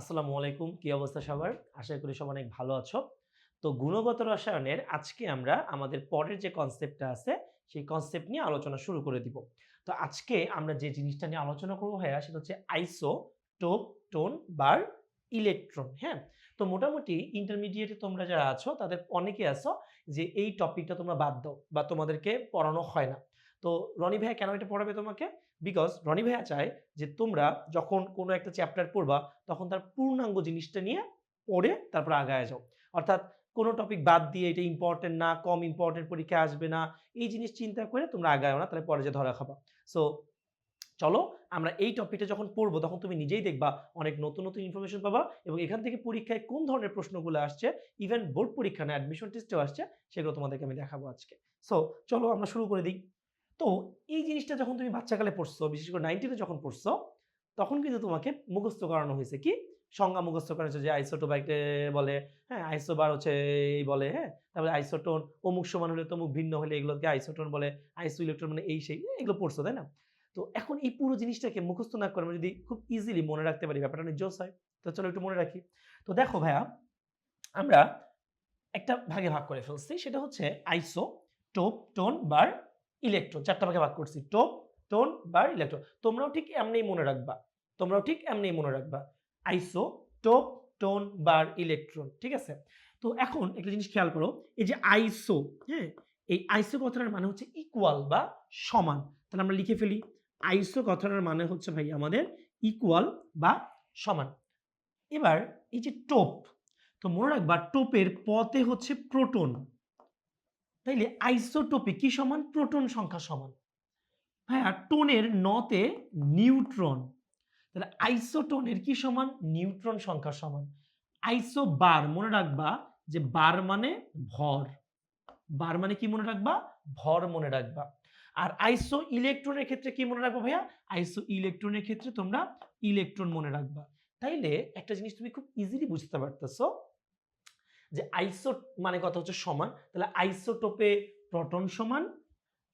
আসসালামু আলাইকুম, কি অবস্থা সবার? আশা করি সব অনেক ভালো আছো। তো গুণগত রসায়নের আজকে আমরা আমাদের পরের যে কনসেপ্টটা আছে, সেই কনসেপ্ট নিয়ে আলোচনা শুরু করে দিব। তো আজকে আমরা যে জিনিসটা নিয়ে আলোচনা করব ভাইয়া, সেটা হচ্ছে আইসো টোপ টোন বার ইলেকট্রন হ্যাঁ? তো মোটামুটি ইন্টারমিডিয়েটে তোমরা যারা আছো, তাদের অনেকে আছো যে এই টপিকটা তোমরা বাদ দাও বা তোমাদেরকে পড়ানো হয় না। তো রনি ভাইয়া, কেন এটা পড়াবে তোমাকে? বিকজ রনি ভাইয়া চায় যে তোমরা যখন কোনো একটা চ্যাপ্টার পড়বা, তখন তার পূর্ণাঙ্গ জিনিসটা নিয়ে পড়ে তারপর আগায় যাও। অর্থাৎ কোনো টপিক বাদ দিয়ে এটা ইম্পর্টেন্ট না, কম ইম্পর্টেন্ট পরীক্ষা আসবে না, এই জিনিস চিন্তা করে তোমরা আগায় না, তাহলে পরে যে ধরা খাবা। সো চলো আমরা এই টপিকটা যখন পড়ব, তখন তুমি নিজেই দেখবা অনেক নতুন নতুন ইনফরমেশন পাবা এবং এখান থেকে পরীক্ষায় কোন ধরনের প্রশ্নগুলো আসছে ইভেন বোর্ড পরীক্ষা না অ্যাডমিশন টেস্টেও আসছে, সেগুলো তোমাদেরকে আমি দেখাবো আজকে। সো চলো আমরা শুরু করে দিই। তো এই জিনিসটা যখন তুমি বাচ্চাকালে পড়ছো, বিশেষ করে নাইনটিনে যখন পড়ছো, তখন কিন্তু তোমাকে মুখস্থ করানো হয়েছে কি? সংজ্ঞা মুখস্থ করা হয়েছে যে আইসোটোবাইকে বলে হ্যাঁ আইসোবার হচ্ছে এই বলে হ্যাঁ তারপরে আইসোটোন অমুক সমান হলে তমুক ভিন্ন হলে এগুলোকে আইসোটোন বলে আইসো ইলেকট্রন মানে এই সেই, এগুলো পড়ছো, তাই না? তো এখন এই পুরো জিনিসটাকে মুখস্থ না করে যদি খুব ইজিলি মনে রাখতে পারি, ব্যাপারটা অনেক হয়। তো চলো একটু মনে রাখি। তো দেখো ভাইয়া, আমরা একটা ভাগে ভাগ করে ফেলছি, সেটা হচ্ছে আইসো টোপ টোন বার ইলেকট্রন চারটা ভাগে ভাগ করছি টোপ টোন বার ইলেকট্রন তোমরাও ঠিক এমনিই মনে রাখবা, তোমরাও ঠিক এমনিই মনে রাখবা আইসো টোপ টোন বার ইলেকট্রন ঠিক আছে? তো এখন একটা জিনিস খেয়াল করো, এই যে আইসো হ্যাঁ এই আইসো কথাটার মানে হচ্ছে ইকুয়াল বা সমান। তাহলে আমরা লিখে ফেলি আইসো কথাটার মানে হচ্ছে ভাই আমাদের ইকুয়াল বা সমান। এবার এই যে টোপ তো মনে রাখবা টোপের পথে হচ্ছে প্রোটন তাইলে আইসোটোপে কি সমান? প্রোটন সংখ্যা সমান। হ্যাঁ টোনের নতে নিউট্রন তাহলে আইসোটোনের কি সমান? নিউট্রন সংখ্যা সমান। আইসো বার মনে রাখবা যে বার মানে ভর। বার মানে কি মনে রাখবা? ভর মনে রাখবা। আর আইসো ইলেকট্রনের ক্ষেত্রে কি মনে রাখবা ভাইয়া? আইসো ইলেকট্রনের ক্ষেত্রে তোমরা ইলেকট্রন মনে রাখবা। তাইলে একটা জিনিস তুমি খুব ইজিলি বুঝতে পারতেছো যে আইসো মানে কথা হচ্ছে সমান, তাহলে আইসোটোপে প্রোটন সমান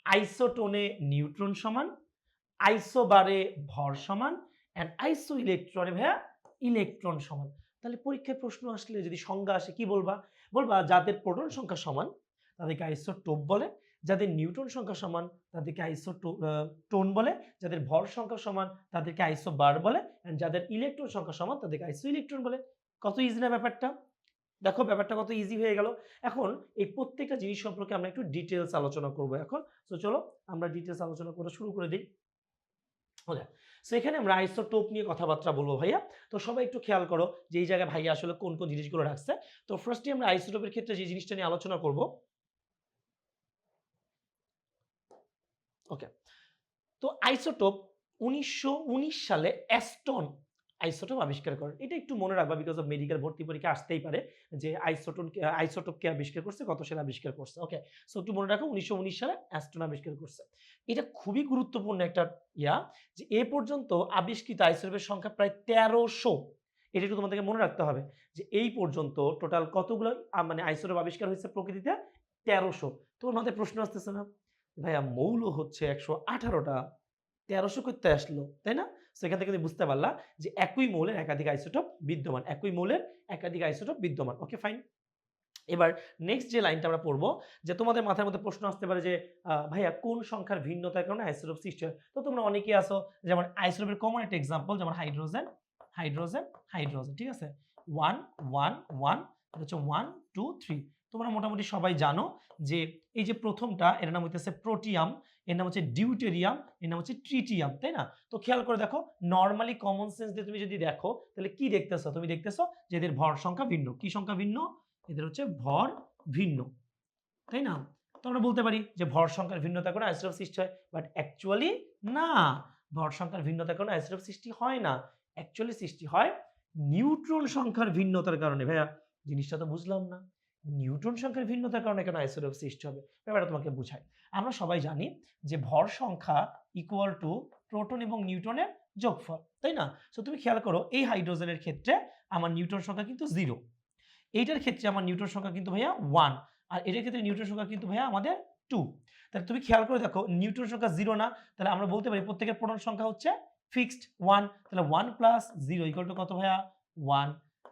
আইসোটোনে নিউট্রন সমান আইসোবারে ভর সমান অ্যান্ড আইসো ইলেকট্রনে ভাইয়া ইলেকট্রন সমান। তাহলে পরীক্ষায় প্রশ্ন আসলে যদি সংজ্ঞা আসে কি বলবা? বলবা যাদের প্রোটন সংখ্যা সমান, তাদেরকে আইসোটোপ বলে, যাদের নিউট্রন সংখ্যা সমান, তাদেরকে আইসো টোন বলে, যাদের ভর সংখ্যা সমান, তাদেরকে আইসো বার বলে অ্যান্ড যাদের ইলেকট্রন সংখ্যা সমান, তাদেরকে আইসো ইলেকট্রন বলে। কত ইজি না ব্যাপারটা? দেখো ব্যাপারটা কত ইজি হয়ে গেল। এখন এই প্রত্যেকটা জিনিস সম্পর্কে আমরা একটু ডিটেলস আলোচনা করব এখন। তো চলো আমরা ডিটেলস আলোচনা করা শুরু করে দিই। ওকে সো এখানে আমরা আইসোটোপ নিয়ে কথাবার্তা বলব ভাইয়া। তো সবাই একটু খেয়াল করো যে এই জায়গায় ভাইয়া আসলে কোন কোন জিনিসগুলো রাখছে। তো ফার্স্টে আমরা আইসোটোপের ক্ষেত্রে যে জিনিসটা নিয়ে আলোচনা করব। ওকে, তো আইসোটোপ উনিশশো উনিশ সালে অ্যাস্টন আইসোটোপ আবিষ্কার করেন এটা একটু মনে রাখবা বিকজ অফ মেডিকেল ভর্তি পরীক্ষা আসতেই পারে যে আইসোটোন আইসোটোপকে আবিষ্কার করছে, কত সালে আবিষ্কার করছে ওকে সো একটু মনে রাখো উনিশশো উনিশ সালে অ্যাস্টন আবিষ্কার করছে। এটা খুবই গুরুত্বপূর্ণ একটা ইয়া যে এ পর্যন্ত আবিষ্কৃত আইসোটোপের সংখ্যা প্রায় তেরোশো। এটা একটু তোমাদেরকে মনে রাখতে হবে যে এই পর্যন্ত টোটাল কতগুলো মানে আইসোটোপ আবিষ্কার হয়েছে প্রকৃতিতে? তেরোশো। তোমার মাথায় প্রশ্ন আসতেছে না? ভাইয়া মৌল হচ্ছে একশো আঠারোটা। তেরোশো করতে আসলো, তাই না? সেখান থেকে তুমি বুঝতে পারলা যে একই মৌলের একাধিক আইসোটোপ বিদ্যমান, একই মৌলের একাধিক আইসোটোপ বিদ্যমান। ওকে ফাইন এবার নেক্সট যে লাইনটা আমরা পড়ব, যে তোমাদের মাথার মধ্যে প্রশ্ন আসতে পারে যে ভাইয়া কোন সংখ্যার ভিন্নতার কারণে আইসোটোপ সৃষ্টি হয়? তো তোমরা অনেকেই আসো যেমন আইসোটোপের কমন একটা এক্সাম্পল যেমন হাইড্রোজেন হাইড্রোজেন হাইড্রোজেন ঠিক আছে? ওয়ান ওয়ান ওয়ান হচ্ছে ওয়ান টু থ্রি তোমরা মোটামুটি সবাই জানো যে এই যে প্রথমটা, এর নাম হইতেছে প্রোটিয়াম এর নাম হচ্ছে ডিউটেরিয়াম এর নাম হচ্ছে ট্রিটিয়াম তাই না? তো খেয়াল করে দেখো নর্মালি কমন সেন্স দিয়ে তুমি যদি দেখো, তাহলে কি দেখতেছো? তুমি দেখতেছো যে এদের ভর সংখ্যা ভিন্ন। কি সংখ্যা ভিন্ন? এদের হচ্ছে ভর ভিন্ন, তাই না? তো আমরা বলতে পারি যে ভর সংখ্যার ভিন্নতা কারণে আইসোটোপ সৃষ্টি হয় বাট অ্যাকচুয়ালি না। ভর সংখ্যার ভিন্নতা কারণে আইসোটোপ সৃষ্টি হয় না। অ্যাকচুয়ালি সৃষ্টি হয় নিউট্রন সংখ্যার ভিন্নতার কারণে। ভাইয়া, জিনিসটা তো বুঝলাম না। নিউট্রন সংখ্যার ভিন্নতার কারণে কেন আইসোটোপ সৃষ্টি হবে? ব্যাপারটা তোমাকে বুঝাই। আমরা সবাই জানি যে ভর সংখ্যা ইকুয়াল টু প্রোটন এবং নিউটনের যোগফল, তাই না? সো তুমি খেয়াল করো, এই হাইড্রোজেনের ক্ষেত্রে আমার নিউটন সংখ্যা কিন্তু জিরো এইটার ক্ষেত্রে আমার নিউটন সংখ্যা কিন্তু ভাইয়া ওয়ান আর এটার ক্ষেত্রে নিউটন সংখ্যা কিন্তু ভাইয়া আমাদের টু তাহলে তুমি খেয়াল করে দেখো নিউটন সংখ্যা জিরো না, তাহলে আমরা বলতে পারি প্রত্যেকের প্রোটন সংখ্যা হচ্ছে ফিক্সড ওয়ান তাহলে one plus zero equal two কত ভাইয়া? ওয়ান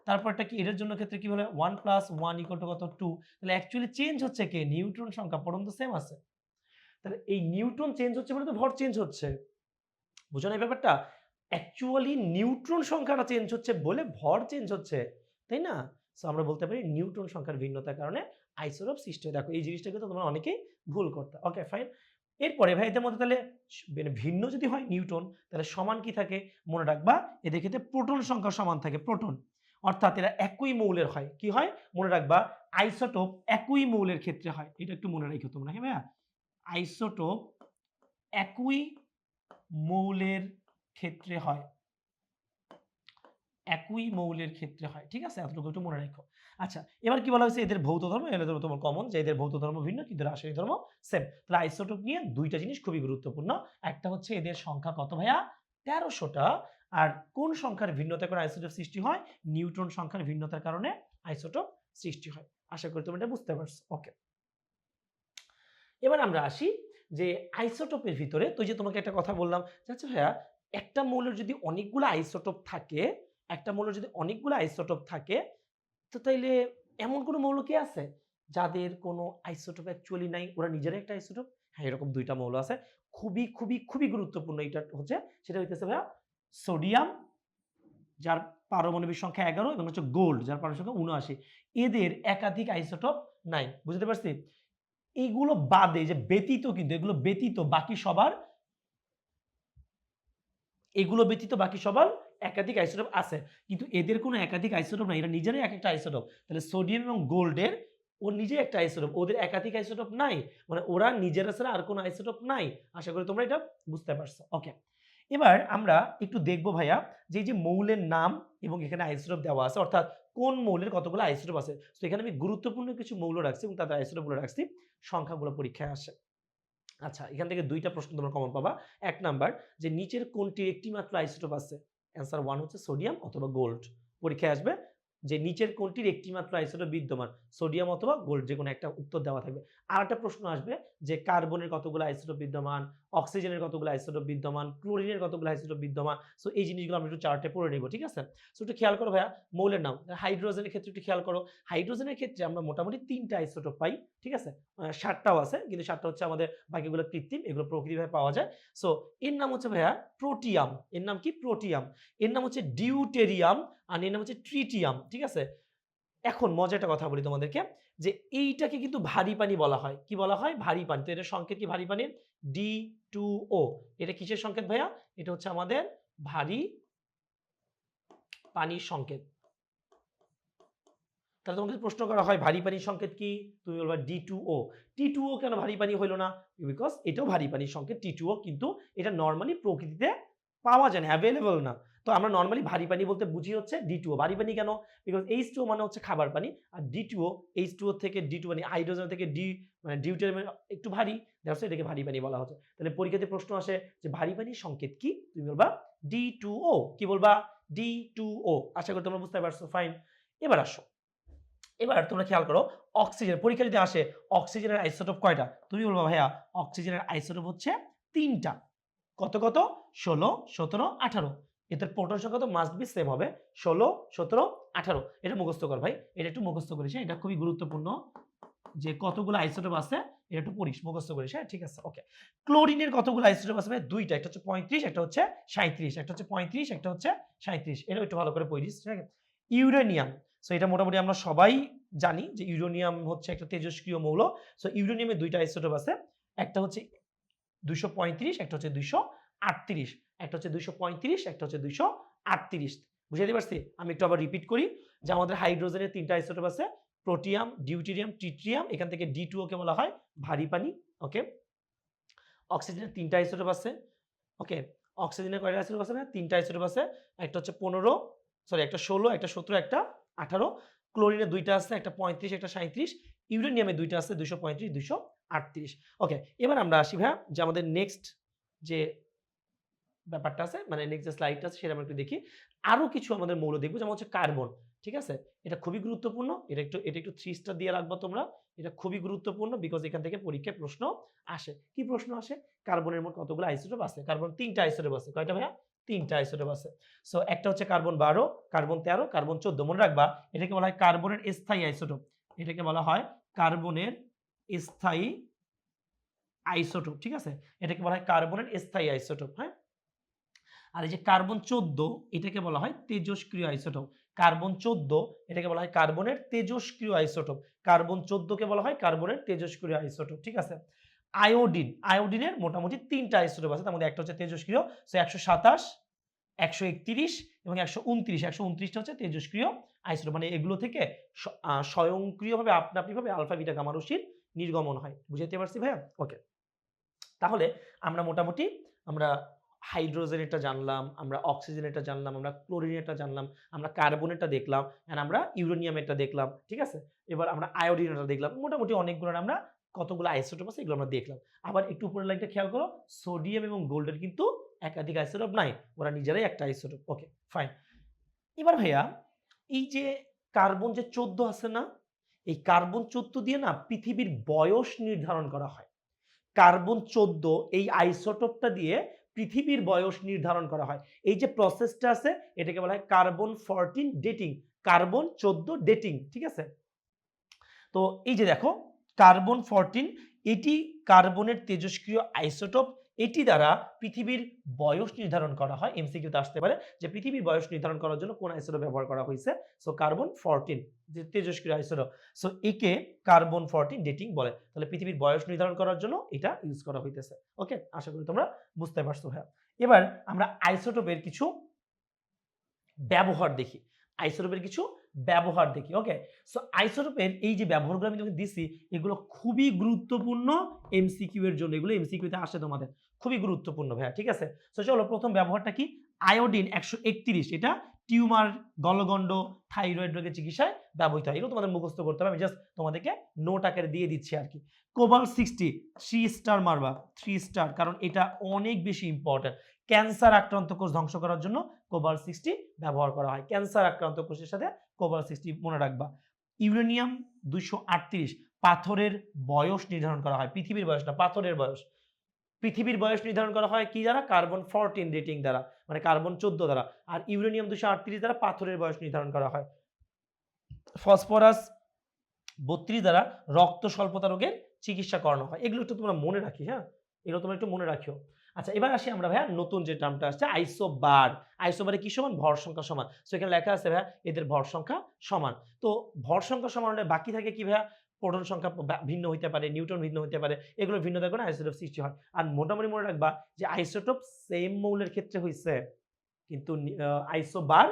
তারপরটা কি? এটার জন্য ক্ষেত্রে কি বলে? One plus one equal two কত? টু তাহলে অ্যাকচুয়ালি চেঞ্জ হচ্ছে কে? নিউট্রন সংখ্যা, পরম তো সেম আছে। তাহলে এই নিউট্রন চেঞ্জ হচ্ছে মানে তো ভর চেঞ্জ হচ্ছে। বুঝো না এই ব্যাপারটা? অ্যাকচুয়ালি নিউট্রন সংখ্যাটা চেঞ্জ হচ্ছে বলে ভর চেঞ্জ হচ্ছে, তাই না? সো আমরা বলতে পারি নিউট্রন সংখ্যার ভিন্নতার কারণে আইসোরপ সৃষ্টি হয়। দেখো, এই জিনিসটা কিন্তু তোমরা অনেকেই ভুল করতে ওকে ফাইন এরপরে ভাই এদের মধ্যে তাহলে মানে ভিন্ন যদি হয় নিউটন তাহলে সমান কি থাকে? মনে রাখবা, এদের ক্ষেত্রে প্রোটন সংখ্যা সমান থাকে প্রোটন অর্থাৎ এরা একই মৌলের হয়। কি হয়? মনে রাখবা, আইসোটোপ একই মৌলের ক্ষেত্রে হয়। এটা একটু মনে রাখো তোমরা হ্যাঁ ভাইয়া? আইসোটোপ একই মৌলের ক্ষেত্রে হয়। একই মৌলের ক্ষেত্রে হয়। ঠিক আছে? এতটুকু একটু মনে রাখো। আচ্ছা এবার কি বলা হয়েছে? এদের ভৌত ধর্ম, এদের ধর্ম তোমার কমন যে এদের ভৌত ধর্ম ভিন্ন, কিন্তু রাসায়নিক ধর্ম সেম তাহলে আইসোটোপ নিয়ে দুইটা জিনিস খুবই গুরুত্বপূর্ণ। একটা হচ্ছে এদের সংখ্যা কত ভাইয়া? তেরোশোটা। আর কোন সংখ্যার ভিন্নতার কারণে আইসোটোপ সৃষ্টি হয়? নিউট্রন সংখ্যার ভিন্নতার কারণে আইসোটোপ সৃষ্টি হয়। আশা করি তুমি এটা বুঝতে পারছ। ওকে। এবার আমরা আসি যে আইসোটোপের ভিতরে, তো এই যে তোমাকে একটা কথা বললাম আচ্ছা ভাইয়া, একটা মৌলের যদি অনেকগুলো আইসোটোপ থাকে, একটা মৌলের যদি অনেকগুলো আইসোটোপ থাকে, তো তাইলে এমন কোনো মৌল কি আছে? যাদের কোনো আইসোটোপ অ্যাকচুয়ালি নাই, ওরা নিজেরাই একটা আইসোটোপ? হ্যাঁ এরকম দুইটা মৌল আছে। খুবই খুবই খুবই গুরুত্বপূর্ণ এটা হচ্ছে, সেটা হইতেছে ভাইয়া সোডিয়াম, যার পারমাণবিক সংখ্যা এগারো এবং হচ্ছে গোল্ড, যার পারমাণবিক সংখ্যা উনআশি এদের একাধিক আইসোটোপ নাই, বুঝতে পারছি? এইগুলো বাদে যে ব্যতীত কিন্তু, এগুলো ব্যতীত বাকি সবার, এগুলো ব্যতীত বাকি সবার একাধিক আইসোটোপ আছে। কিন্তু এদের কোনো একাধিক আইসোটোপ নাই, এরা নিজেরাই এক একটা আইসোটপ। তাহলে সোডিয়াম এবং গোল্ডের, ও নিজে একটা আইসোটোপ, ওদের একাধিক আইসোটোপ নাই মানে ওরা নিজেরা ছাড়া আর কোনো আইসোটোপ নাই। আশা করি তোমরা এটা বুঝতে পারছ। ওকে। এবার আমরা একটু দেখব ভাইয়া যে যে মৌলের নাম এবং এখানে আইসোটোপ দেওয়া আছে, অর্থাৎ কোন মৌলের কতগুলো আইসোটোপ আছে। তো এখানে আমি গুরুত্বপূর্ণ কিছু মৌল রাখছি এবং তাদের আইসোটোপগুলো রাখছি। সংখ্যাগুলো পরীক্ষায় আসে। আচ্ছা এখান থেকে দুইটা প্রশ্ন তোমরা কমন পাবা। এক নাম্বার, যে নিচের কোনটি একটি মাত্র আইসোটোপ আছে? অ্যান্সার ওয়ান হচ্ছে সোডিয়াম অথবা গোল্ড পরীক্ষায় আসবে যে নিচের কোনটির একটি মাত্র আইসোটোপ বিদ্যমান? সোডিয়াম অথবা গোল্ড যে কোনো একটা উত্তর দেওয়া থাকবে। আর একটা প্রশ্ন আসবে যে কার্বনের কতগুলো আইসোটোপ বিদ্যমান? অক্সিজেনের কতগুলো আইসোটোপ বিদ্যমান? ক্লোরিনের কতগুলো আইসোটোপ বিদ্যমান? সো এই জিনিসগুলো আমরা একটু চার্টে পড়ে নিব, ঠিক আছে? সো একটু খেয়াল করো ভাইয়া, মৌলের নাম, হাইড্রোজেনের ক্ষেত্রে একটু খেয়াল করো। হাইড্রোজেনের ক্ষেত্রে আমরা মোটামুটি তিনটা আইসোটোপ পাই, ঠিক আছে? সাতটাও আছে, কিন্তু সাতটা হচ্ছে আমাদের বাকিগুলো কৃত্রিম, এগুলো প্রকৃতিভাবে পাওয়া যায়। সো এর নাম হচ্ছে ভাইয়া প্রোটিয়াম এর নাম কি? প্রোটিয়াম এর নাম হচ্ছে ডিউটেরিয়াম আর এর নাম হচ্ছে ট্রিটিয়াম ঠিক আছে? এখন মজা একটা কথা বলি তোমাদেরকে। যে এইটাকে কিন্তু ভারী পানি বলা হয়। কি বলা হয়? ভারী পানি। তো এটা সংকেত কি ভারী পানির? D two O. এটা কিসের সংকেত ভাইয়া? এটা হচ্ছে আমাদের ভারী পানির সংকেত। তাহলে তোমাকে প্রশ্ন করা হয়, ভারী পানির সংকেত কি? তুমি বলবা D two O. T two O কেন ভারী পানি হইল না? বিকজ এটাও ভারী পানির সংকেত। টি টু ও কিন্তু এটা নর্মালি প্রকৃতিতে পাওয়া যায় না অ্যাভেলেবল না। তো আমরা নর্মালি ভারী পানি বলতে বুঝি হচ্ছে ডি টু ভারী পানি কেন? বিকজ এইচ টু মানে হচ্ছে খাবার পানি, আর ডি টু এইচ টু থেকে ডি টু মানে হাইড্রোজেন থেকে ডি মানে ডিউটেরিয়াম একটু ভারী দ্যাটস এটাকে ভারী পানি বলা হচ্ছে। তাহলে পরীক্ষাতে প্রশ্ন আসে যে ভারী পানির সংকেত কি? তুমি বলবা ডি টু ও কি বলবা? ডি টু ও আশা করি তোমরা বুঝতে পারছ ফাইন এবার আসো। এবার তোমরা খেয়াল করো অক্সিজেন পরীক্ষা যদি আসে অক্সিজেনের আইসোটোপ কয়টা? তুমি বলবা, ভাইয়া অক্সিজেনের আইসোটোপ হচ্ছে তিনটা। কত কত? ষোলো, সতেরো, আঠারো। এদের প্রোটন সংখ্যা তো মাস্ট বি সেম হবে। ষোলো, সতেরো, আঠারো। এটা মুখস্থ কর ভাই। এটা একটু মুখস্থ করিস হ্যাঁ? এটা খুবই গুরুত্বপূর্ণ। যে কতগুলো আইসোটোপ আছে, এটা একটু পড়িস, মুখস্থ করিস হ্যাঁ? ঠিক আছে ওকে ক্লোরিনের কতগুলো আইসোটোপ আছে দুইটা, একটা হচ্ছে পঁয়ত্রিশ, একটা হচ্ছে সাঁত্রিশ একটা হচ্ছে পঁয়ত্রিশ, একটা হচ্ছে সাঁত্রিশ এটা একটু ভালো করে পড়িস, ঠিক আছে? ইউরেনিয়াম সো এটা মোটামুটি আমরা সবাই জানি যে ইউরেনিয়াম হচ্ছে একটা তেজস্ক্রিয় মৌল। সো ইউরেনিয়ামের দুইটা আইসোটোপ আছে। একটা হচ্ছে দুইশো পঁয়ত্রিশ, একটা হচ্ছে দুইশো আটত্রিশ। একটা হচ্ছে দুইশো পঁয়ত্রিশ, একটা হচ্ছে দুইশো আটত্রিশ। বুঝাতে পারছি? আমি একটু আবার রিপিট করি যে আমাদের হাইড্রোজেনের তিনটা আইসোটোপ আছে প্রোটিয়াম ডিউটেরিয়াম ট্রিট্রিয়াম এখান থেকে ডি টু ওকে বলা হয়, ভারী পানি ওকে অক্সিজেনের তিনটা আইসোটোপ আছে ওকে অক্সিজেনের কয়টা আইসোটোপ আছে? ভাই? তিনটা আইসোটোপ আছে, একটা হচ্ছে পনেরো সরি একটা ষোলো, একটা সতেরো, একটা আঠারো। ক্লোরিনের দুইটা আছে, একটা পঁয়ত্রিশ, একটা সাঁত্রিশ ইউরেনিয়ামে দুইটা আছে, দুইশো পঁয়ত্রিশ, দুইশো আটত্রিশ। ওকে এবার আমরা আসি ভাইয়া যে আমাদের নেক্সট যে ব্যাপারটা আছে মানে নেক্সট যে স্লাইডটা আছে সেটা আমরা একটু দেখি। আরও কিছু আমাদের মৌল দেখব, যেমন হচ্ছে কার্বন, ঠিক আছে? এটা খুবই গুরুত্বপূর্ণ, এটা একটু এটা একটু থ্রি স্টার দিয়ে রাখব তোমরা। এটা খুবই গুরুত্বপূর্ণ বিকজ এখান থেকে পরীক্ষায় প্রশ্ন আসে। কি প্রশ্ন আসে? কার্বনের মোট কতগুলো আইসোটোপ আছে? কার্বন তিনটা আইসোটোপ আছে। কয়টা ভাইয়া? তিনটা আইসোটোপ আছে। সো একটা হচ্ছে কার্বন বারো, কার্বন তেরো, কার্বন চোদ্দ, মনে রাখবা, এটাকে বলা হয় কার্বনের স্থায়ী আইসোটোপ এটাকে বলা হয় কার্বনের স্থায়ী আইসোটোপ ঠিক আছে? এটাকে বলা হয় কার্বনের স্থায়ী আইসোটোপ হ্যাঁ? আর এই যে কার্বন চোদ্দ, এটাকে বলা হয় তেজস্ক্রিয় আইসোটোপ কার্বন চোদ্দ, এটাকে বলা হয় কার্বনের তেজস্ক্রিয় আইসোটোপ কার্বন চোদ্দকে বলা হয় কার্বনের তেজস্ক্রিয় আইসোটোপ ঠিক আছে? আয়োডিন, আয়োডিনের মোটামুটি তিনটা আইসোটোপ আছে, তার মধ্যে একটা হচ্ছে তেজস্ক্রিয় সো একশো সাতাশ, একশো একত্রিশ এবং একশো উনত্রিশ। একশো উনত্রিশটা হচ্ছে তেজস্ক্রিয় আইসোটোপ মানে এগুলো থেকে স্বয়ংক্রিয়ভাবে আপনা আপনিভাবে আলফা, বিটা, গামা নির্গমন হয়। বুঝাইতে পারছি ভাইয়া? ওকে তাহলে আমরা মোটামুটি আমরা হাইড্রোজেনেরটা জানলাম, আমরা অক্সিজেনেরটা জানলাম, আমরা ক্লোরিনেরটা জানলাম, আমরা কার্বনেরটা দেখলাম, and আমরা ইউরেনিয়ামেরটা দেখলাম, ঠিক আছে? এবার আমরা আয়োডিনেরটা দেখলাম, মোটামুটি অনেকগুলো আমরা কতগুলো আইসোটোপ আছে এগুলো আমরা দেখলাম। আবার একটু উপরের লাইনটা খেয়াল করো সোডিয়াম এবং গোল্ডের কিন্তু একাধিক আইসোটোপ নাই, ওরা নিজেরাই একটা আইসোটোপ ওকে ফাইন এবার ভাইয়া, এই যে কার্বন যে চোদ্দ আছে না, এই কার্বন চোদ্দ দিয়ে না পৃথিবীর বয়স নির্ধারণ করা হয়। কার্বন চোদ্দ এই আইসোটোপটা দিয়ে পৃথিবীর বয়স নির্ধারণ করা হয়। এই যে প্রসেসটা আছে, এটাকে বলা হয় কার্বন ফরটিন ডেটিং কার্বন চোদ্দ ডেটিং ঠিক আছে? তো এই যে দেখো কার্বন ফরটিন এটি কার্বনের তেজস্ক্রিয় আইসোটোপ এটি দ্বারা পৃথিবীর বয়স নির্ধারণ করা হয় এমসিকিউতে আসতে পারে, যে পৃথিবীর বয়স নির্ধারণ করার জন্য কোন আইসোটোপ ব্যবহার করা হয়েছে? সো কার্বন ফোরটিন যে তেজস্ক্রিয় আইসোটোপ। সো একে কার্বন ফোরটিন ডেটিং বলে। তাহলে পৃথিবীর বয়স নির্ধারণ করার জন্য এটা ইউজ করা হইতেছে। ওকে আশা করি তোমরা বুঝতে পারছ হ্যাঁ। এবার আমরা আইসোটোপের কিছু ব্যবহার দেখি। আইসোটোপের কিছু ব্যবহার দেখি ওকে সো আইসোটোপের এই যে ব্যবহারগুলো আমি তোমাকে দিছি, এগুলো খুবই গুরুত্বপূর্ণ এমসিকিউ এর জন্য। এগুলো এমসিকিউতে আসে তোমাদের। খুবই গুরুত্বপূর্ণ, ভাইয়া, ঠিক আছে? সো চলো, প্রথম ব্যবহারটা কি? আয়োডিন একশো একত্রিশ, এটা টিউমার, গলগণ্ড, থাইরয়েড রোগের চিকিৎসায় ব্যবহৃত হয়। এগুলো তোমাদের মুখস্থ করতে হবে। আমি জাস্ট তোমাদেরকে নোট আকারে দিয়ে দিচ্ছি আর কি। কোবাল সিক্সটি থ্রি স্টার মারবা থ্রি স্টার কারণ এটা অনেক বেশি ইম্পর্টেন্ট ক্যান্সার আক্রান্ত কোষ ধ্বংস করার জন্য কোবাল সিক্সটি ব্যবহার করা হয়। ক্যান্সার আক্রান্ত কোষের সাথে কোবাল সিক্সটি মনে রাখবা। ইউরেনিয়াম দুইশো আটত্রিশ পাথরের বয়স নির্ধারণ করা হয়। পৃথিবীর বয়স না, পাথরের বয়স। পৃথিবীর বয়স নির্ধারণ করা হয় কি দ্বারা? কার্বন ফোরটিন রেটিং দ্বারা মানে কার্বন চোদ্দ দ্বারা। আর ইউরেনিয়াম দুশো আটত্রিশ দ্বারা পাথরের বয়স নির্ধারণ করা হয়। ফসফরাস বত্রিশ দ্বারা রক্ত স্বল্পতা রোগের চিকিৎসা করানো হয়। এগুলো একটু তোমরা মনে রাখি হ্যাঁ? এগুলো তোমরা একটু মনে রাখিও। আচ্ছা এবার আসি আমরা, ভাইয়া, নতুন যে টার্মটা আসছে আইসোবার আইসোবারে কি সমান? ভর সংখ্যা সমান। সো এখানে লেখা আছে, ভাইয়া, এদের ভর সংখ্যা সমান। তো, ভর সংখ্যা সমান হলে বাকি থাকে কি, ভাইয়া? প্রোটন সংখ্যা ভিন্ন হতে পারে নিউটন ভিন্ন হতে পারে, এগুলো ভিন্ন থাকবে না আইসোটোপ সৃষ্টি হয়। আর মোটামুটি মনে রাখবা যে আইসোটোপ সেম মৌলের ক্ষেত্রে হয়েছে কিন্তু আইসোবার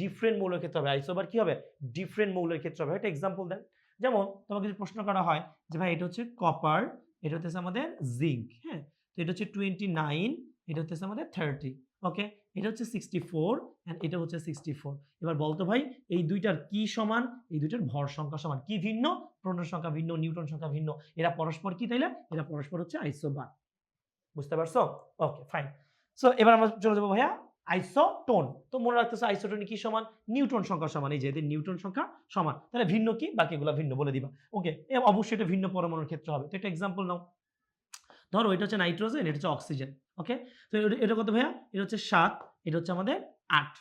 ডিফারেন্ট মৌলের ক্ষেত্রে হবে। আইসোবার কি হবে? ডিফারেন্ট মৌলের ক্ষেত্রে হবে। একটা এক্সাম্পল দেন। যেমন, তোমাকে যদি প্রশ্ন করা হয় যে, ভাই, এটা হচ্ছে কপার এটা হচ্ছে আমাদের জিঙ্ক হ্যাঁ? তো এটা হচ্ছে টোয়েন্টি নাইন এটা হচ্ছে আমাদের থার্টি ওকে এটা হচ্ছে সিক্সটি ফোর অ্যান্ড এটা হচ্ছে সিক্সটি ফোর এবার বলতো ভাই, এই দুইটার কি সমান? এই দুইটার ভর সংখ্যা সমান। কি ভিন্ন? প্রোটন সংখ্যা ভিন্ন নিউটন সংখ্যা ভিন্ন। এরা পরস্পর কি তাইলে? এরা পরস্পর হচ্ছে আইসোবার বুঝতে পারছ? ওকে ফাইন সো এবার আমরা চলে যাব ভাইয়া, আইসোটোন। তো মনে রাখতেছে আইসোটোন কি সমান? নিউটন সংখ্যা সমান। এই যে এদের নিউটন সংখ্যা সমান। তাহলে ভিন্ন কি? বাকিগুলো ভিন্ন বলে দিবা। ওকে অবশ্যই এটা ভিন্ন পরমাণুর ক্ষেত্রে হবে। তো একটা এক্সাম্পল নাও। ধরো এটা হচ্ছে নাইট্রোজেন, এটা হচ্ছে অক্সিজেন ওকে তো এটা- কত ভাইয়া? এটা হচ্ছে সাত, এটা হচ্ছে আমাদের আট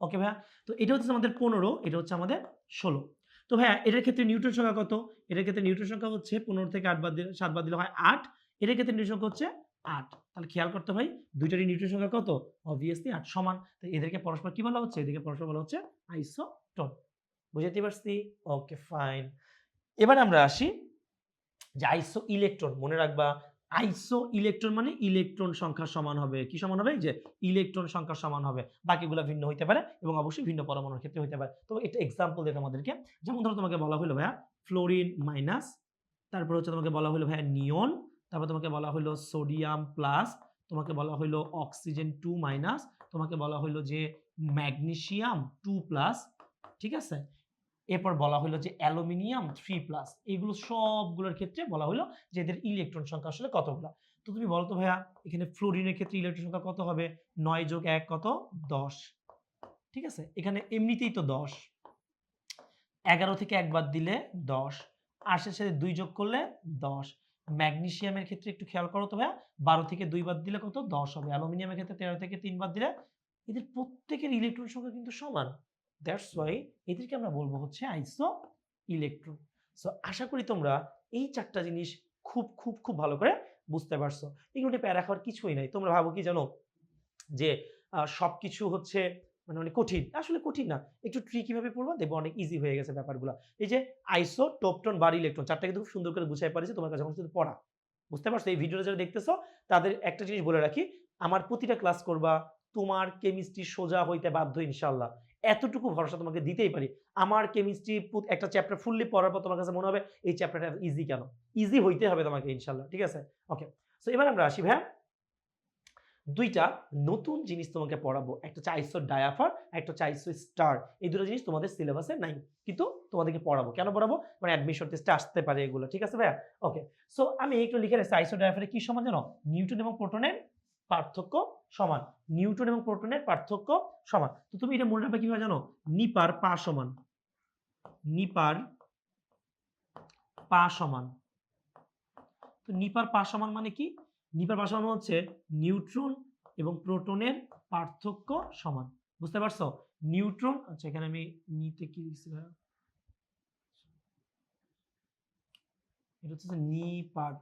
ওকে ভাইয়া? তো এটা হচ্ছে আমাদের পনেরো, এটা হচ্ছে আমাদের ষোলো। তো ভাইয়া, এটার ক্ষেত্রে নিউটন সংখ্যা কত? এটার ক্ষেত্রে নিউটন সংখ্যা হচ্ছে পনেরো থেকে আট বাদ দিলে, সাত বাদ দিলে হয় আট, এটার ক্ষেত্রে নিউটন সংখ্যা হচ্ছে আট। তাহলে খেয়াল করতে ভাই, দুইটারই নিউটন সংখ্যা কত? অবভিয়াসলি আট সমান। তো এদেরকে পরস্পর কি বলা হচ্ছে? এদেরকে পরস্পর বলা হচ্ছে আইসোটোন বুঝতে পারছি? ওকে ফাইন এবার আমরা আসি যে আইসো ইলেকট্রন মনে রাখবা আইসো ইলেকট্রন মানে ইলেকট্রন সংখ্যা সমান হবে। কি সমান হবে? যে ইলেকট্রন সংখ্যা সমান হবে। বাকিগুলো ভিন্ন হইতে পারে এবং অবশ্যই ভিন্ন পরমাণুর ক্ষেত্রে হইতে পারে। তো এটা এক্সাম্পল দিই তোমাদেরকে। যেমন ধরো তোমাকে বলা হলো ভাইয়া ফ্লোরিন মাইনাস তারপর হচ্ছে তোমাকে বলা হলো ভাইয়া, নিয়ন, তারপর তোমাকে বলা হলো সোডিয়াম প্লাস তোমাকে বলা হলো অক্সিজেন টু মাইনাস তোমাকে বলা হলো যে ম্যাগনেসিয়াম টু প্লাস ঠিক আছে? এরপর বলা হলো যে অ্যালুমিনিয়াম থ্রি প্লাস। এগুলো সবগুলোর ক্ষেত্রে বলা হলো যে এদের ইলেকট্রন সংখ্যা আসলে কতগুলো? তো তুমি বলো তো ভাইয়া, এখানে ফ্লোরিনের ক্ষেত্রে ইলেকট্রন সংখ্যা কত হবে? নয় যোগ এক কত? দশ। ঠিক আছে? এখানে এমনিতেই তো দশ। এগারো থেকে একবার দিলে দশ। আটের সাথে দুই যোগ করলে দশ। ম্যাগনেসিয়ামের ক্ষেত্রে একটু খেয়াল করো তো ভাইয়া, বারো থেকে দুই বাদ দিলে কত? দশ হবে। অ্যালুমিনিয়ামের ক্ষেত্রে তেরো থেকে তিন বাদ দিলে এদের প্রত্যেকের ইলেকট্রন সংখ্যা কিন্তু সমান। দ্যাটস ওয়াই এদেরকে আমরা বলব হচ্ছে আইসো ইলেকট্রন সো আশা করি তোমরা এই চারটা জিনিস খুব খুব খুব ভালো করে বুঝতে পারছ। এগুলো প্যারা খাওয়ার কিছুই নাই। তোমরা ভাবো কি জানো? যে সব কিছু হচ্ছে মানে অনেক কঠিন। আসলে কঠিন না। একটু ট্রিকি ভাবে পড়বা, দেখব অনেক ইজি হয়ে গেছে ব্যাপারগুলো। এই যে আইসো টোপটন বার ইলেকট্রন চারটা কিন্তু খুব সুন্দর করে বুঝাই পারিছে তোমার কাছে শুধু পড়া। বুঝতে পারছ? এই ভিডিওটা যারা দেখতেছো, তাদের একটা জিনিস বলে রাখি। আমার প্রতিটা ক্লাস করবা, তোমার কেমিস্ট্রি সোজা হইতে বাধ্য ইনশাল্লাহ এতটুকু ভরসা তোমাকে দিতেই পারি। আমার কেমিস্ট্রি একটা চ্যাপ্টার ফুললি পড়ার পর তোমার কাছে মনে হবে, এই চ্যাপ্টারটা ইজি কেন? ইজি হইতে হবে তোমাকে, ইনশাল্লাহ, ঠিক আছে? ওকে সো এবার আমরা আসি ভাই দুইটা নতুন জিনিস তোমাকে পড়াবো। একটা হচ্ছে আইসো ডায়াফার একটা হচ্ছে আইসো স্টার এই দুটো জিনিস তোমাদের সিলেবাসে নাই, কিন্তু তোমাদেরকে পড়াবো। কেন পড়াবো? মানে অ্যাডমিশন টেস্টে আসতে পারে এগুলো, ঠিক আছে, ভাইয়া? ওকে সো আমি একটু লিখে রাখছি আইসো ডায়াফারে কি সমান জানো? নিউটন এবং প্রোটনের পার্থক্য সমান। নিউটন এবং প্রোটনের পার্থক্য সমান। তো তুমি এটা মনে রাখবে কীভাবে জানো? নিপার পা সমান। নিপার পা সমান। তো নিপার পা সমান মানে কি? নিপার পা সমান হচ্ছে নিউট্রন এবং প্রোটনের পার্থক্য সমান। বুঝতে পারছ? নিউট্রন আচ্ছা এখানে আমি নিতে কি লিখছি ভাইয়া? এটা হচ্ছে নিপার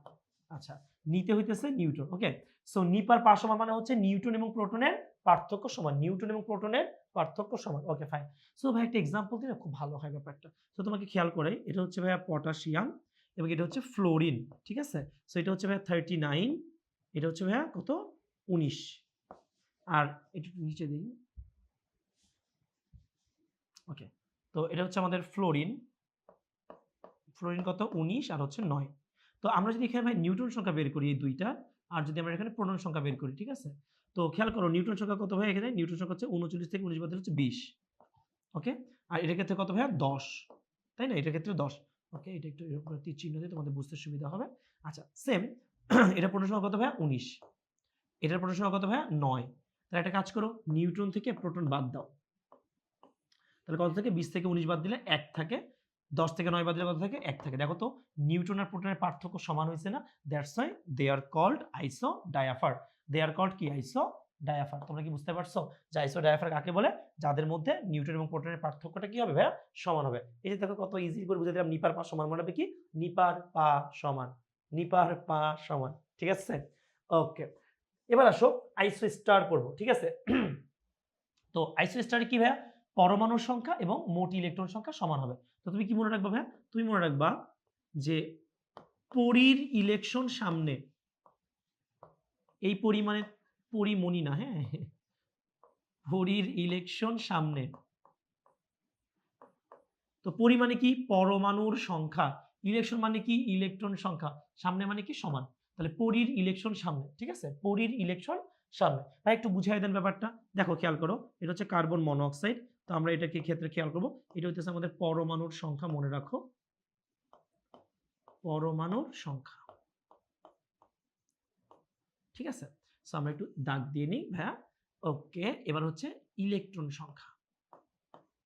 আচ্ছা। নিতে হইতেছে নিউটন ওকে সো নিপার পা সমান মানে হচ্ছে নিউটন এবং প্রোটনের পার্থক্য সমান নিউটন এবং প্রোটনের পার্থক্য সমান। ওকে ফাইন সো ভাই, একটা এক্সাম্পল দিলে খুব ভালো হয় ব্যাপারটা। তো তোমাকে খেয়াল করে এটা হচ্ছে ভাইয়া পটাশিয়াম এবং এটা হচ্ছে ফ্লোরিন, ঠিক আছে? সো এটা হচ্ছে ভাইয়া থার্টি নাইন এটা হচ্ছে ভাইয়া কত? উনিশ। আর একটু নিচে দিই। ওকে তো, এটা হচ্ছে আমাদের ফ্লোরিন। ফ্লোরিন কত? উনিশ আর হচ্ছে নয়। তো আমরা যদি এখানে ভাই নিউটন সংখ্যা বের করি এই দুইটা, আর যদি আমরা এখানে প্রোটন সংখ্যা বের করি, ঠিক আছে? তো খেয়াল করো নিউটন সংখ্যা কত ভাই এখানে? নিউটন সংখ্যা হচ্ছে উনচল্লিশ থেকে উনিশ হচ্ছে বিশ ওকে আর এটার ক্ষেত্রে কত ভাইয়া? দশ, তাই না? এটার ক্ষেত্রে দশ ওকে এটা একটু এরকম চিহ্ন দিয়ে তোমাদের বুঝতে সুবিধা হবে। আচ্ছা সেম এটা প্রোটন সংখ্যা কত ভাইয়া? উনিশ, এটার প্রোটন সংখ্যা কত ভাইয়া? নয়, তাহলে একটা কাজ করো নিউটন থেকে প্রোটন বাদ দাও। তাহলে কত থেকে? বিশ থেকে উনিশ বাদ দিলে এক থাকে। দশ থেকে নয় বাদ দিলে কত থাকে এক থাকে। দেখো তো নিউটন আর প্রোটনের পার্থক্য সমান হয়েছে না? That's why they are called isodiapher they are called কি? আইসো ডায়াফার তোমরা কি বুঝতে পারছ? যে আইসো ডায়াফার কাকে বলে? যাদের মধ্যে নিউটন এবং প্রোটনের পার্থক্যটা কি হবে ভাইয়া? সমান হবে। এই যে দেখো কত ইজি করে বুঝে দিলাম, নিপার পা সমান মনে হবে কি? নিপার পা সমান। নিপার পা সমান। ঠিক আছে? ওকে এবার আসো আইসো স্টার করব। ঠিক আছে? তো আইসো স্টারে কি ভাইয়া? পরমাণুর সংখ্যা এবং মোট ইলেকট্রন সংখ্যা সমান হবে। তো তুমি কি মনে রাখবা ভাইয়া? তুমি মনে রাখবা যে পরীর ইলেকশন সামনে এই পরিমাণে পরিমণি না হ্যাঁ? পরীর ইলেকশন সামনে তো পরিমাণে কি পরমাণুর সংখ্যা? ইলেকশন মানে কি? ইলেকট্রন সংখ্যা। সামনে মানে কি? সমান। তাহলে পরীর ইলেকশন সামনে, ঠিক আছে? পরীর ইলেকশন সামনে। ভাই, একটু বুঝাই দেন ব্যাপারটা। দেখো, খেয়াল করো, এটা হচ্ছে কার্বন মনোঅক্সাইড তো আমরা এটাকে ক্ষেত্রে খেয়াল করব? এটা হচ্ছে আমাদের পরমাণুর সংখ্যা, মনে রাখো। পরমাণুর সংখ্যা। ঠিক আছে? সো আমরা একটু দাগ দিয়ে নিই, ভাইয়া। ওকে এবার হচ্ছে ইলেকট্রন সংখ্যা।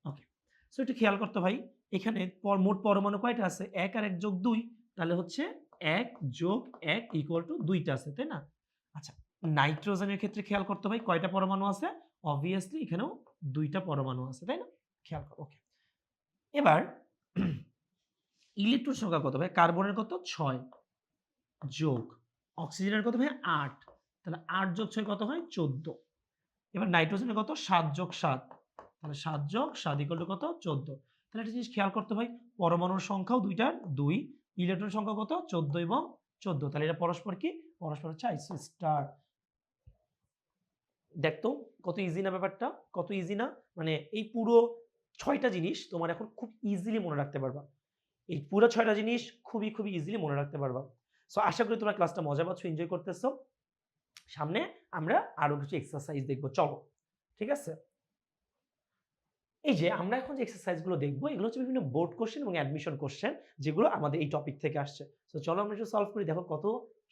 ওকে সো একটু খেয়াল করতে ভাই এখানে মোট পরমাণু কয়টা আছে? এক আর এক যোগ দুই, তাহলে হচ্ছে এক যোগ এক ইকুয়াল টু দুইটা আছে, তাই না? আচ্ছা নাইট্রোজেনের ক্ষেত্রে খেয়াল করতে ভাই কয়টা পরমাণু আছে? অবভিয়াসলি এখানেও দুইটা পরমাণু আছে, তাই না? খেয়াল করো ওকে এবার ইলেকট্রন সংখ্যা কত ভাই? কার্বনের কত? ছয়। যোগ অক্সিজেনের কত ভাই? আট। তাহলে আট যোগ ছয় কত হয়? চোদ্দ। এবার নাইট্রোজেনের কত? সাত যোগ সাত। তাহলে সাত যোগ সাত ইকুয়াল টু কত? চোদ্দ। তাহলে একটা জিনিস খেয়াল করতে ভাই, পরমাণুর সংখ্যাও দুইটার দুই, ইলেকট্রন সংখ্যা কত? চোদ্দ এবং চোদ্দ। তাহলে এটা পরস্পর কি? পরস্পর হচ্ছে আইসো স্টার। দেখতো কত ইজি না ব্যাপারটা, কত ইজি না মানে এই পুরো ছয়টা জিনিস তোমার এখন খুব ইজিলি মনে রাখতে পারবা। এই পুরো ছয়টা জিনিস খুবই খুবই ইজিলি মনে রাখতে পারবা। সো আশা করি তোমরা ক্লাসটা মজা পাচ্ছ এনজয় করতেছো। সামনে আমরা আরও কিছু এক্সারসাইজ দেখব। চলো, ঠিক আছে? এই যে আমরা এখন যে এক্সারসাইজগুলো দেখব, এগুলো হচ্ছে বিভিন্ন বোর্ড কোশ্চেন এবং অ্যাডমিশন কোশ্চেন যেগুলো আমাদের এই টপিক থেকে আসছে। তো চলো আমরা সলভ করি, দেখো কত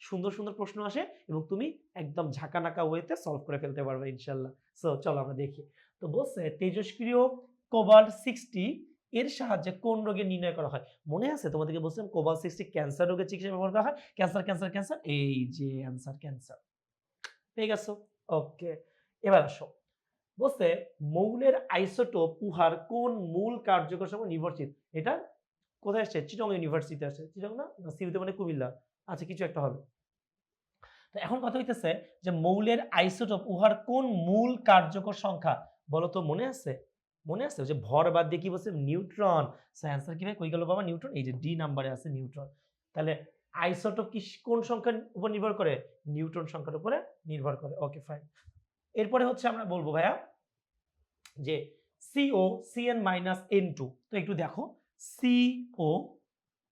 সুন্দর সুন্দর প্রশ্ন আসে এবং তুমি একদম ঝাঁকা নাকা ওয়েতে সলভ করে ফেলতে পারবে ইনশাল্লাহ। সো চলো আমরা দেখি। তো বলছে, তেজস্ক্রিয় কোবাল্ট সিক্সটি এর সাহায্যে কোন রোগে নির্ণয় করা হয়? মনে আছে? তোমাদেরকে বলছিলাম কোবাল্ট সিক্সটি ক্যান্সার রোগের চিকিৎসা ব্যবহার করা হয়? Cancer cancer cancer? এই যে অ্যান্সার ক্যান্সার। পেয়ে গেছো? ওকে এবার আসো। বলছে, মৌলের আইসোটোপ উহার কোন মূল কার্যকর সময় নির্ভরশীল? এটা কোথায় আসছে? চিটং ইউনিভার্সিটি আসছে। চিটং না? সিউতে মানে কুমিল্লা। আচ্ছা কিছু একটা হবে। তো এখন কথা হইতেছে যে মৌলের আইসোটোপ উহার কোন মূল কার্যকর সংখ্যা? বলো তো মনে আছে? মনে আছে? যে ভর বাদ দিয়ে কি বলছে? নিউট্রন। অ্যান্সার কি ভাই? কই গেল বাবা? নিউট্রন? এই যে ডি নাম্বারে আছে নিউট্রন। তাহলে আইসোটোপ কি কোন সংখ্যার উপর নির্ভর করে? নিউট্রন সংখ্যার উপরে নির্ভর করে। ওকে ফাইন এরপরে হচ্ছে আমরা বলব ভাইয়া যে CO CN minus N two তো একটু দেখো। সিও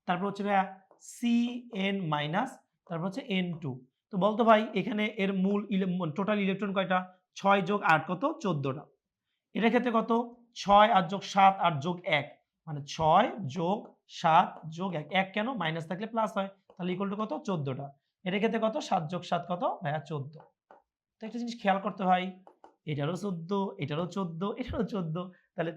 তারপর হচ্ছে ভাইয়া সিএন মাইনাস তারপর হচ্ছে এন টু তো বলতো ভাই, এখানে এর মূল টোটাল ইলেকট্রন কয়টা? ছয় যোগ আট, কত? চোদ্দটা। এটার ক্ষেত্রে কত? ছয় আট যোগ সাত, আট যোগ এক। মানে ছয় যোগ সাত যোগ এক। এক কেন? মাইনাস থাকলে প্লাস হয়। তাহলে ইকুয়াল টু কত? চোদ্দটা। এটার ক্ষেত্রে কত? সাত যোগ সাত কত? ভাইয়া চোদ্দ। তো একটা জিনিস খেয়াল করতে হয় এটারও চোদ্দ এটারও চোদ্দ এটারও চোদ্দ। তাহলে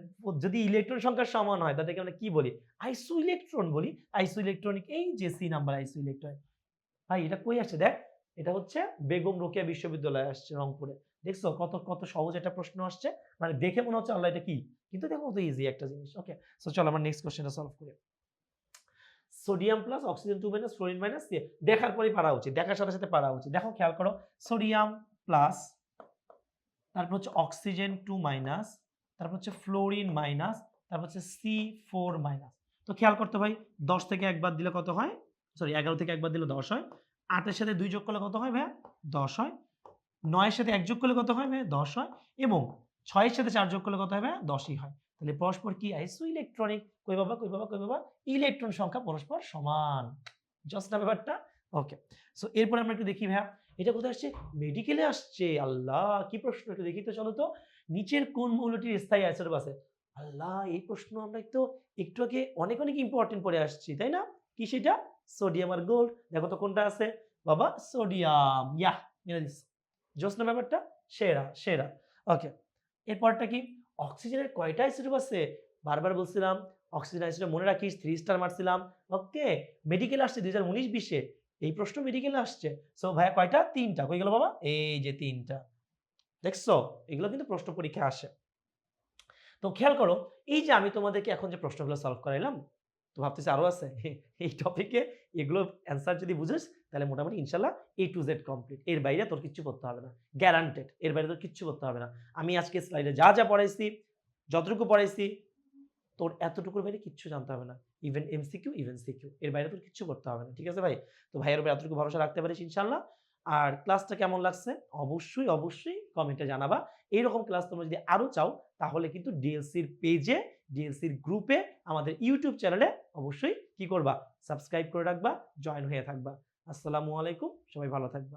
যদি ইলেকট্রন সংখ্যা সমান হয়, তাদেরকে আমরা কি বলি? আইসো ইলেকট্রন বলি। আইসো ইলেকট্রনিক এই যে সি নাম্বার আইসো ইলেকট্রন ভাই, এটা কই আসছে? দেখ। এটা হচ্ছে বেগম রোকেয়া বিশ্ববিদ্যালয়ে আসছে রংপুরে। দেখছ কত কত সহজ একটা প্রশ্ন আসছে। মানে দেখে মনে হচ্ছে, আল্লাহ এটা কি? কিন্তু দেখো তো ইজি একটা জিনিস। ওকে সো চলো আমরা নেক্সট কোশ্চেনটা সলভ করি। Sodium plus oxygen two minus fluorine minus দেখার পরেই পারা উচিত, দেখার সাথে সাথে পারা উচিত। দেখো, খেয়াল করো সোডিয়াম প্লাস তারপর হচ্ছে অক্সিজেন টু মাইনাস তারপর হচ্ছে ফ্লোরিন মাইনাস তারপর হচ্ছে সি ফোর মাইনাস তো খেয়াল করতে ভাই দশ থেকে একবার দিলে কত হয়? সরি এগারো থেকে একবার দিলে দশ হয়। আটের সাথে দুই যোগ করলে কত হয় ভাইয়া? দশ হয়। নয়ের সাথে এক যোগ করলে কত হয় ভাইয়া? দশ হয়। এবং ছয়ের সাথে চার যোগ করলে কত হয় ভাইয়া? দশই হয়। তাহলে পরস্পর কি আইসো ইলেকট্রনিক কই বাবা কই বাবা কই বাবা? ইলেকট্রন সংখ্যা পরস্পর সমান। জাস্ট ব্যাপারটা? ওকে সো এরপর আমরা একটু দেখি ভাইয়া। এটা কোথায় আসছে? মেডিকেলে আসছে। আল্লাহ, কি প্রশ্ন একটু দেখি তো, চলো তো। নিচের কোন মৌলটির স্থায়ী আইসোটোপ আছে? আল্লাহ, এই প্রশ্ন আমরা একটু একটু আগে অনেক অনেক ইম্পর্টেন্ট পড়ে আসছি, তাই না? কি সেটা? সোডিয়াম আর গোল্ড। দেখো তো কোনটা আছে? বাবা, সোডিয়াম। ইয়া মেরে দিস। জোস না ব্যাপারটা? সেরা সেরা। ওকে, এরপরটা কি? অক্সিজেনের কয়টা আইসোটোপ আছে? বারবার বলছিলাম, অক্সিজেন আইসোটোপ মনে রাখিস থ্রি স্টার মারছিলাম। ওকে মেডিকেল আসছে দুই হাজার উনিশ বিশে। এই প্রশ্ন মেডিকেলে আসছে। সো ভাইয়া, কয়টা? তিনটা। কই গেল বাবা? এই যে তিনটা। দেখছ? এগুলো কিন্তু প্রশ্ন পরীক্ষা আসে। তো খেয়াল করো, এই যে আমি তোমাদেরকে এখন যে প্রশ্নগুলো সলভ করাইলাম তো ভাবতেছি আরও আছে। এই টপিকে এগুলো অ্যান্সার যদি বুঝিস, তাহলে মোটামুটি ইনশাল্লাহ এ টু জেড কমপ্লিট এর বাইরে তোর কিচ্ছু করতে হবে না। গ্যারান্টেড এর বাইরে তোর কিচ্ছু করতে হবে না। আমি আজকে স্লাইডে যা যা পড়াইছি, যতটুকু পড়াইছি, তোর এতটুকুর বাইরে কিচ্ছু জানতে হবে না। ইভেন এমসিকিউ ইভেন সিকিউ এর বাইরে তোর কিচ্ছু করতে হবে না। ঠিক আছে ভাই? তো ভাইয়ের উপর এতটুকু ভরসা রাখতে পারিস ইনশাল্লাহ। আর ক্লাসটা কেমন লাগছে? অবশ্যই অবশ্যই কমেন্টে জানাবা। এইরকম ক্লাস তোমরা যদি আরও চাও, তাহলে কিন্তু ডিএলসির পেজে ডিএলসির গ্রুপে আমাদের ইউটিউব চ্যানেলে অবশ্যই কি করবা? সাবস্ক্রাইব করে রাখবা জয়েন হয়ে থাকবা। আসসালামু আলাইকুম, সবাই ভালো থাকবা।